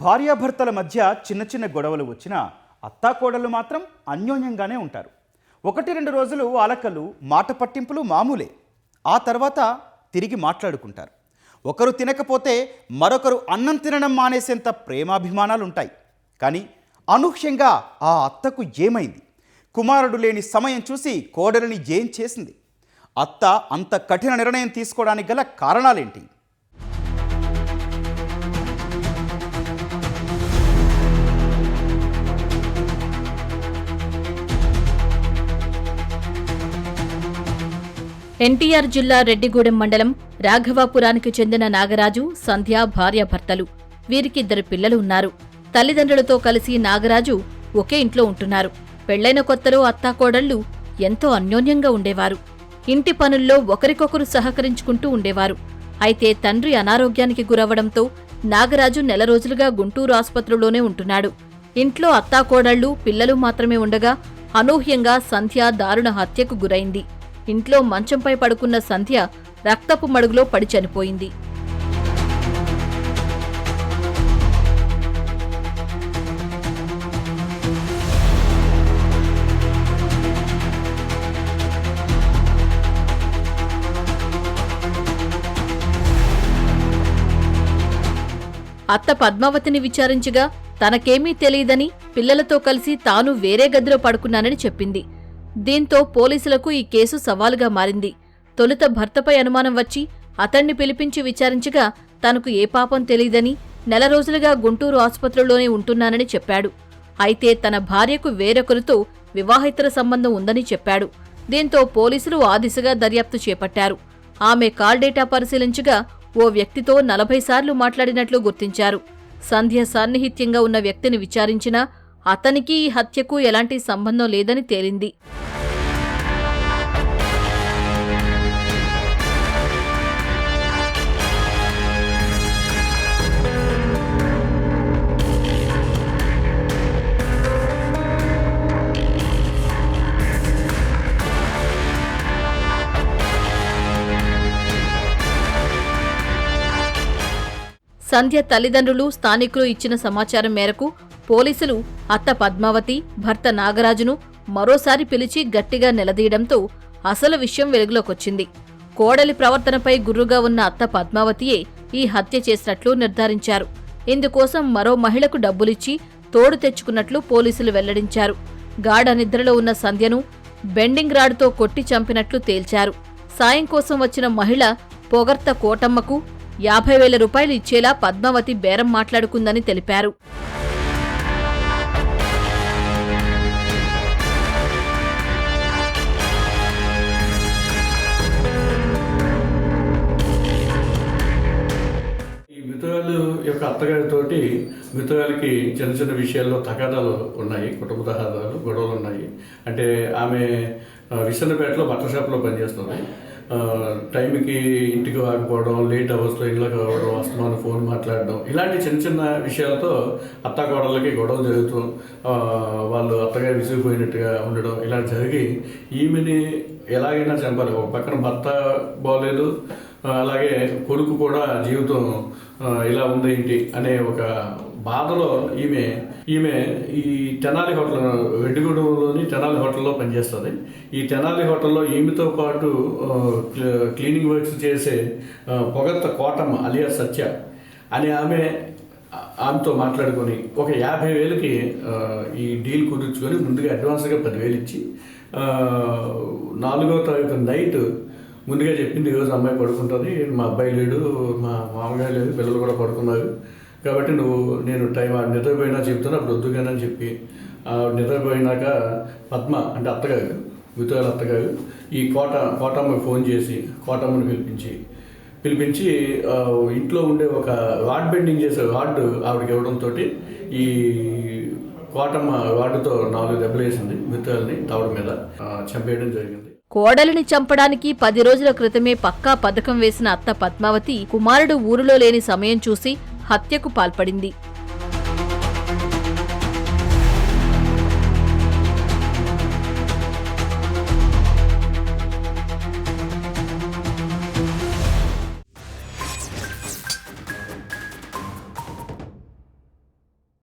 భార్యాభర్తల మధ్య చిన్న చిన్న గొడవలు వచ్చినా అత్తాకోడళ్ళు మాత్రం అన్యోన్యంగానే ఉంటారు. ఒకటి రెండు రోజులు అలకలు మాట పట్టింపులు మామూలే. ఆ తర్వాత తిరిగి మాట్లాడుకుంటారు. ఒకరు తినకపోతే మరొకరు అన్నం తినడం మానేసేంత ప్రేమాభిమానాలు ఉంటాయి కానీ అనూహ్యంగా ఆ అత్తకు ఏమైంది? కుమారుడు లేని సమయం చూసి కోడలిని ఏం చేసింది. అత్త అంత కఠిన నిర్ణయం తీసుకోవడానికి గల కారణాలేంటి? ఎన్టీఆర్ జిల్లా రెడ్డిగూడెం మండలం రాఘవాపురానికి చెందిన నాగరాజు సంధ్య భార్యాభర్తలు వీరికిద్దరు పిల్లలు ఉన్నారు. తల్లిదండ్రులతో కలిసి నాగరాజు ఒకే ఇంట్లో ఉంటున్నారు. పెళ్ళైన కొత్తలో అత్తాకోడళ్ళు ఎంతో అన్యోన్యంగా ఉండేవారు. ఇంటి పనుల్లో ఒకరికొకరు సహకరించుకుంటూ ఉండేవారు. అయితే తండ్రి అనారోగ్యానికి గురవడంతో నాగరాజు నెల రోజులుగా గుంటూరు ఆసుపత్రిలోనే ఉంటున్నాడు. ఇంట్లో అత్తాకోడళ్ళు పిల్లలు మాత్రమే ఉండగా అనూహ్యంగా సంధ్య దారుణ హత్యకు గురైంది. ఇంట్లో మంచంపై పడుకున్న సంధ్య రక్తపు మడుగులో పడి చనిపోయింది. అత్త పద్మావతిని విచారించగా తనకేమీ తెలియదని పిల్లలతో కలిసి తాను వేరే గదిలో పడుకున్నానని చెప్పింది. దీంతో పోలీసులకు ఈ కేసు సవాలుగా మారింది. తొలుత భర్తపై అనుమానం వచ్చి అతణ్ణి పిలిపించి విచారించగా తనకు ఏ పాపం తెలియదని నెల రోజులుగా గుంటూరు ఆసుపత్రిలోనే ఉంటున్నానని చెప్పాడు. అయితే తన భార్యకు వేరొకరితో వివాహేతర సంబంధం ఉందని చెప్పాడు. దీంతో పోలీసులు ఆ దిశగా దర్యాప్తు చేపట్టారు. ఆమె కాల్ డేటా పరిశీలించగా ఓ వ్యక్తితో నలభై సార్లు మాట్లాడినట్లు గుర్తించారు. సంధ్య సాన్నిహిత్యంగా ఉన్న వ్యక్తిని విచారించినా అతనికి ఈ హత్యకు ఎలాంటి సంబంధం లేదని తేలింది. సంధ్య తల్లిదండ్రులు స్థానికులు ఇచ్చిన సమాచారం మేరకు పోలీసులు అత్త పద్మావతి భర్త నాగరాజును మరోసారి పిలిచి గట్టిగా నిలదీయడంతో అసలు విషయం వెలుగులోకొచ్చింది. కోడలి ప్రవర్తనపై గుర్రుగా ఉన్న అత్త పద్మావతియే ఈ హత్య చేసినట్లు నిర్ధారించారు. ఇందుకోసం మరో మహిళకు డబ్బులిచ్చి తోడు తెచ్చుకున్నట్లు పోలీసులు వెల్లడించారు. గాఢ నిద్రలో ఉన్న సంధ్యను బెండింగ్ రాడ్తో కొట్టి చంపినట్లు తేల్చారు. సాయం కోసం వచ్చిన మహిళ పొగర్త కోటమ్మకు యాభై వేల రూపాయలు ఇచ్చేలా పద్మావతి బేరం మాట్లాడుకుందని తెలిపారు. ఈ యొక్క అత్తగారితోటి మితురాలకి చిన్న చిన్న విషయాల్లో తగాదాలు ఉన్నాయి కుటుంబ తగాదాలు గొడవలు ఉన్నాయి. అంటే ఆమె విసన్నపేటలో బట్టల షాప్లో పనిచేస్తుంది. టైంకి ఇంటికి రాకపోవడం లేట్ అవర్స్లో ఇళ్ళకి రావడం అస్తమాన ఫోన్ మాట్లాడడం ఇలాంటి చిన్న చిన్న విషయాలతో అత్త గొడవలు జరుగుతూ వాళ్ళు అత్తగారు విసిగిపోయినట్టుగా ఉండడం ఇలా జరిగి ఈమెని ఎలాగైనా చంపాలి. ఒక పక్కన భర్త బాగోలేదు అలాగే కొడుకు కూడా జీవితం ఇలా ఉంది ఏంటి అనే ఒక బాధలో ఈమె ఈమె ఈ తెనాలి హోటల్ రెడ్డిగూడెంలోని తెనాలి హోటల్లో పనిచేస్తుంది. ఈ తెనాలి హోటల్లో ఈమెతో పాటు క్లీనింగ్ వర్క్స్ చేసే పొగత్త కోటమ్మ అలియా సత్య అని ఆమె ఆమెతో మాట్లాడుకొని ఒక యాభై వేలకి ఈ డీల్ కుదుర్చుకొని ముందుగా అడ్వాన్స్గా పదివేలు ఇచ్చి నాలుగో తారీఖు నైట్ ముందుగా చెప్పింది ఈరోజు అమ్మాయి పడుకుంటుంది మా అబ్బాయి లేడు మా మామగారు లేదు పిల్లలు కూడా పడుకున్నారు. కాబట్టి నువ్వు నేను టైం ఆ నిద్రపోయినా చెప్తాను అప్పుడు వద్దుగానని చెప్పి. నిద్రపోయినాక పద్మ అంటే అత్తగారు వితురాల అత్తగారు ఈ కోట కోటమ్మకి ఫోన్ చేసి కోటమ్మని పిలిపించి పిలిపించి ఇంట్లో ఉండే ఒక రాడ్ బెండింగ్ చేసే రాడ్ ఆవిడకి ఇవ్వడంతో ఈ కోటమ్మ వార్డుతో నాలుగు దెబ్బలు వేసింది వితురాలని తావడం మీద చంపేయడం జరిగింది. కోడలిని చంపడానికి పది రోజుల క్రితమే పక్కా పథకం వేసిన అత్త పద్మావతి కుమారుడు ఊరిలో లేని సమయం చూసి హత్యకు పాల్పడింది.